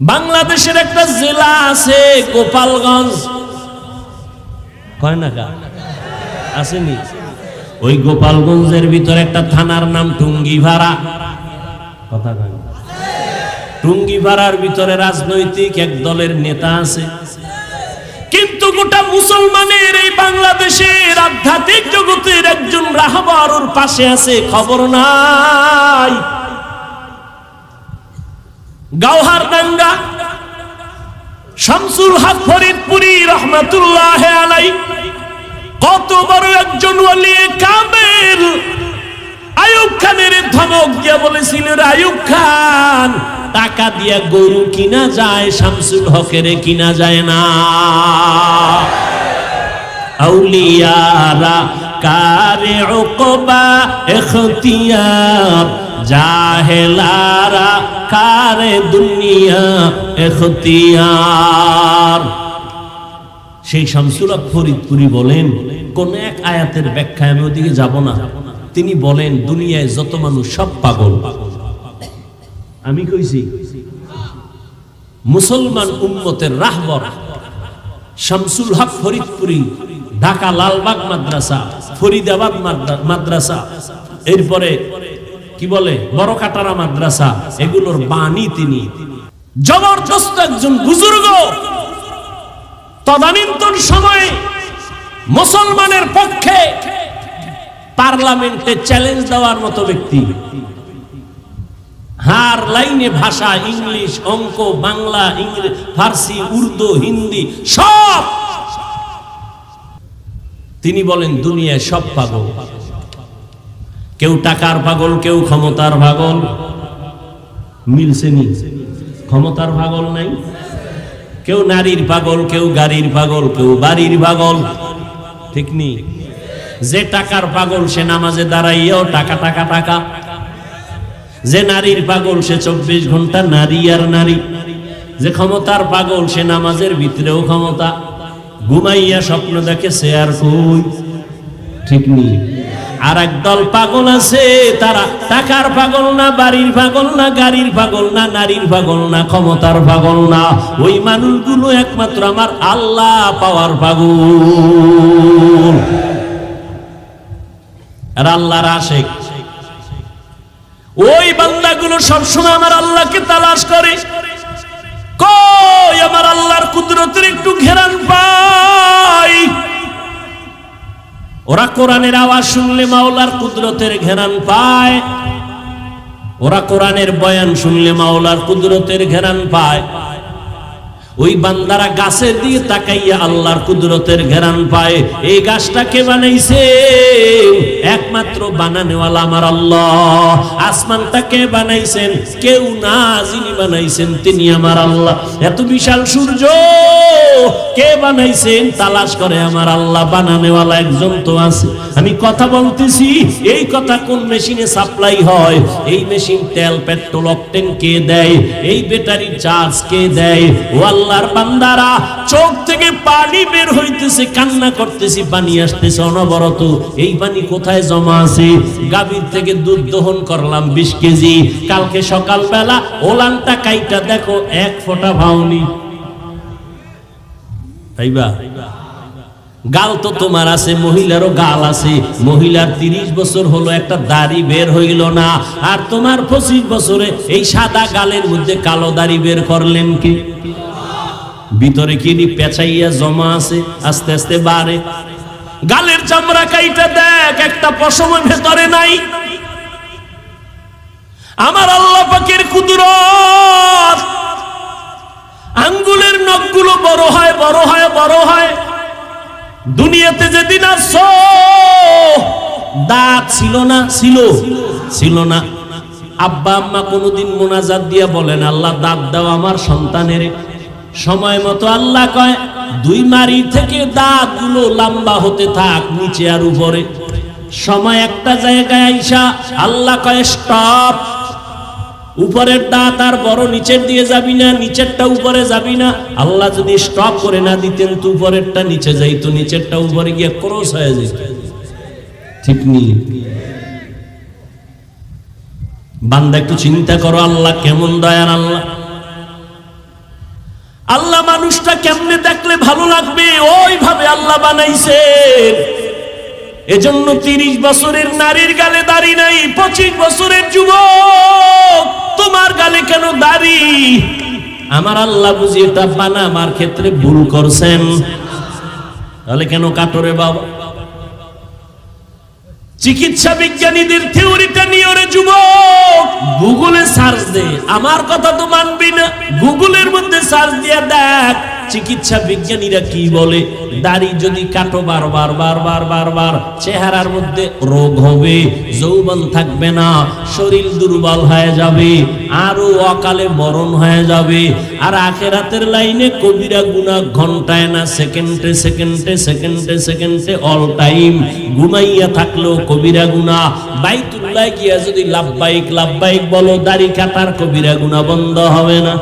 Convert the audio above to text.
বাংলাদেশের একটা জেলা আছে গোপালগঞ্জ। কয় না আসেনি? ওই গোপালগঞ্জের ভিতরে একটা থানার নাম টুঙ্গিভাড়া। কথা কয়। টুঙ্গিভাড়ার ভিতরে রাজনৈতিক এক দলের নেতা আছে। কিন্তু গোটা মুসলমানের এই বাংলাদেশের আধ্যাত্মিক জগতের একজন রাহবার ওর পাশে আছে, খবর নাই। গাওহার দাঙ্গা। শামসুল হক ফরিদপুরি রহমাতুল্লাহ আলাই কত বড় একজন কামেল। আয়ুব খানের ধমক দিয়া বলেছিল আয়ুব খান, টাকা দিয়া গরু কিনা যায়, শামসুল হকের কিনা যায় না। আউলিয়ারা কারে উকবা এখতিয়ার জাহেলারা কারে দুনিয়া এখতিয়ার। সেই শামসুল হক ফরিদপুরি বলেন, কোন এক আয়াতের ব্যাখ্যায় আমি ওদিকে যাব না। তিনি বলেন, দুনিয়ায় যত মানুষ সব পাগল। আমি কইছি, মুসলমান উম্মতের রাহবর শামসুল হক ফরিদপুরি, ঢাকা লালবাগ মাদ্রাসা, ফরিদাবাদ মাদ্রাসা, এরপরে কি বলে? বড় কাটারা মাদ্রাসা, এগুলোর বাণী তিনি। জবরদস্ত একজন বুজুর্গ। তদানীন্তন সময়ে মুসলমানের পক্ষে পার্লামেন্টে চ্যালেঞ্জ দেওয়ার মতো ব্যক্তি। হার লাইনে ভাষা, ইংলিশ, অঙ্ক, বাংলা ইংরেজ ফার্সি, উর্দু, হিন্দি সব তিনি বলেন, দুনিয়ায় সব পাগল। কেউ টাকার পাগল, কেউ ক্ষমতার পাগল। মিলছে নি? ক্ষমতার পাগল নাই? কেউ নারীর পাগল, কেউ গাড়ির পাগল, কেউ বাড়ির পাগল। ঠিক নি? যে টাকার পাগল, সে নামাজে দাঁড়াইয়াও টাকা টাকা টাকা। যে নারীর পাগল, সে চব্বিশ ঘণ্টা নারী আর নারী। যে ক্ষমতার পাগল, সে নামাজের ভিতরেও ক্ষমতা। ঘুমাইয়া স্বপ্ন দেখে সে আর কই? ঠিক নেই। আর একদল পাগল আছে, তারা টাকার পাগল না, বাড়ির পাগল না, গাড়ির পাগল না, নারীর পাগল না, ক্ষমতার পাগল না। ওই মানুষগুলো একমাত্র আমার আল্লাহ পাওয়ার পাগল। আর আল্লাহর আশেক। ওই বান্দাগুলো সবসময় আমার আল্লাহকে তালাশ করে। কই আমার আল্লাহর কুদরতের একটু ঘেরান পাই ওরা কোরআনের আওয়াজ শুনলে মাওলার কুদরতের ঘেরান পায়। ওরা কোরআনের বয়ান শুনলে মাওলার কুদরতের ঘেরান পায়। ওই বান্দারা গাছের দিয়ে তাকাইয়া আল্লাহর কুদরতের ঘেরান পায়। এই গাছটাকে বানাইছে? একমাত্র বানানেওয়ালা আমার আল্লাহ। আসমানটাকে বানাইছেন? কেউ না যিনি বানাইছেন তিনি আমার আল্লাহ। এত বিশাল সূর্য, কে বানাইছেন? তালাশ করে আমার আল্লাহ, বানানেওয়ালা একজন তো আছে। আমি কথা বলতেছি, এই কথা কোন মেশিনে সাপ্লাই হয়? এই মেশিন তেল, পেট্রোল, অকটেন কে দেয়? এই ব্যাটারি চার্জ কে দেয়? ও আল্লাহর বান্দারা, চোখ থেকে পানি বের হইতেছে, কান্না করতেছি পানি আসতেছে, অনবরত। এই পানি কোথায় জমা আছে? গাভীর থেকে দুধ দহন করলাম বিশ কেজি। কালকে সকালবেলা ওলানটা কাইটা দেখো, এক ফোঁটা ভাওনি। তাইবা? গাল তো তোমার আছে, মহিলারও গাল আছে। মহিলার তিরিশ বছর হলো, একটা দাড়ি বের হইল না। আর তোমার পঁচিশ বছরে এই সাদা গালের মধ্যে কালো দাড়ি বের করলেন কি? ভিতরে কি নি পেঁচাইয়া জমা আছে? আস্তে আস্তে বাড়ে। গালের চামড়া কাইটা দেখ, একটা পশম ভেতরে নাই। আমার আল্লাহ পাকের কুদরত। আঙ্গুলের নখগুলো বড় হয় বড় হয় বড় হয়। দুনিয়াতে যেদিন আসছো দাঁত ছিল না, ছিল ছিল না। আব্বা, আম্মা কোনোদিন মোনাজাত দিয়া বলেন আল্লাহ দাঁত দাও আমার সন্তানের। সময় মতো আল্লাহ কয়, দুই মারি থেকে দাঁতগুলো লম্বা হতে থাক নিচে আর উপরে। সময় একটা জায়গায় আইসা আল্লাহ কয়, স্টপ। উপরের দাঁত আর বড় নিচের দিয়ে যাবি না, নিচেরটা উপরে যাবি না। আল্লাহ যদি স্টপ করে না দিতেন তো উপরেরটা নিচে যাইতো, নিচেরটা উপরে গিয়ে ক্রস হয়ে যেত। ঠিক নেই বান্দা একটু চিন্তা করো, আল্লাহ কেমন দয়ার আল্লাহ আল্লাহ মানুষটা কেমনে দেখলে ভালো লাগবে, ওইভাবে আল্লাহ বানাইছে এজন্য তিরিশ বছরের নারীর গালে দাড়ি নাই, পঁচিশ বছরের যুবক, তোমার গালে কেন দাড়ি? আমার আল্লাহ বুঝি এটা বানামার ক্ষেত্রে ভুল করছেন। তাহলে কেন কাটরে বাবা? চিকিৎসা বিজ্ঞানীদের থিওরিটা নিয়ে ওরে যুবক, গুগলে সার্চ দে। আমার কথা তো মানবি না, গুগলের মধ্যে সার্চ দিয়ে দেখ। চিকিৎসা বিজ্ঞানীরা কি বলে? দাড়ি যদি কাটো বারবার বারবার বারবার, চেহারার মধ্যে রোগ হবে, যৌবন থাকবে না, শরীর দুর্বল হয়ে যাবে, আরও অকালে মরণ হয়ে যাবে। আর আখেরাতের লাইনে কবিরা গুণা ঘন্টায় না, সেকেন্ডে সেকেন্ডে সেকেন্ডে সেকেন্ডে অল টাইম ঘুমাইয়া থাকলেও কবিরা গুণা। বাইতুল্লাহ গিয়া যদি লাভবাইক লাভবাইক বলো, দাড়ি কাটার কবিরা গুণা বন্ধ হবে না।